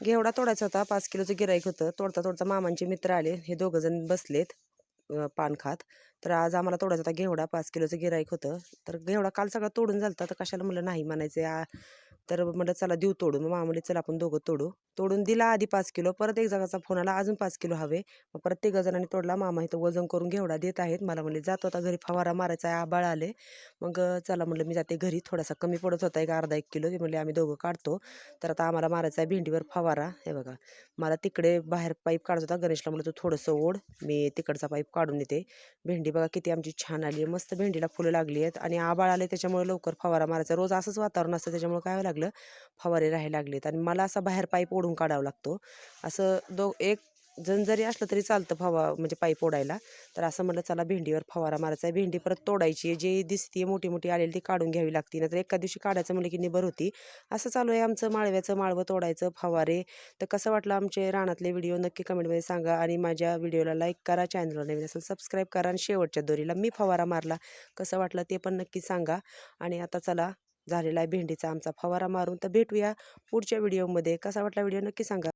घेवडा तोडायचा होता. पाच किलोचं गिराईक होतं. तोडता तोडता मामांचे मित्र आले. हे दोघं जण बसलेत पान खात. तर आज आम्हाला तोडायचा होता घेवडा. पाच किलोचं गिराईक होतं. तर घेवडा काल सगळा तोडून झालता. तर कशाला म्हणलं नाही म्हणायचं. तर म्हटलं चला देऊ तोडून. मग मामा म्हणले चला आपण दोघं तोडू. तोडून दिला आधी पाच किलो. परत एक जणाचा फोन आला अजून पाच किलो हवे. मग परत तिघं जणांनी तोडला. मामा इथं वजन करून घेवडा देत आहेत. मला म्हणले जातो आता घरी फवारा मारायचा आहे आबाळ आले. मग चला म्हणलं मी जाते घरी. थोडासा कमी पडत होता एक अर्धा एक किलो. ते म्हणले आम्ही दोघं काढतो. तर आता आम्हाला मारायचा आहे भेंडीवर फवारा. हे बघा. मला तिकडे बाहेर पाईप काढत होता. गणेशला म्हणलं तू थोडंसं ओढ. मी तिकडचा पाईप काढून येते भेंडी बघा किती आमची छान आली आहे. मस्त भेंडीला फुलं लागली आहेत. आणि आबाळ आले त्याच्यामुळे लवकर फवारा मारायचा. रोज असंच वातावरण असतं. त्याच्यामुळे काय लागलं? लागलं फवारे राहायला लागलेत आणि मला असा बाहेर पाईप ओढून काढावा लागतो. असं दो एक जण जरी असलं तरी चालतं फवा म्हणजे पाईप ओढायला. तर असं म्हटलं चला भेंडीवर फवारा मारायचा आहे. भेंडी परत तोडायची जे दिसते मोठी मोठी आलेली ती काढून घ्यावी लागते. नाहीतर एका दिवशी काढायचं म्हणलं की निबर होती. असं चालू आहे आमचं माळव्याचं माळवं तोडायचं फवारे. तर कसं वाटलं आमचे रानातले व्हिडिओ नक्की कमेंटमध्ये सांगा आणि माझ्या व्हिडिओला लाईक करा चॅनलला नवीन असेल सबस्क्राईब करा आणि शेवटच्या दोरीला मी फवारा मारला. कसं वाटलं ते पण नक्की सांगा. आणि आता चला झालेला आहे. भेंडीचा आमचा फवारा मारून. तर भेटूया पुढच्या व्हिडिओमध्ये कसा वाटला व्हिडिओ नक्की सांगा.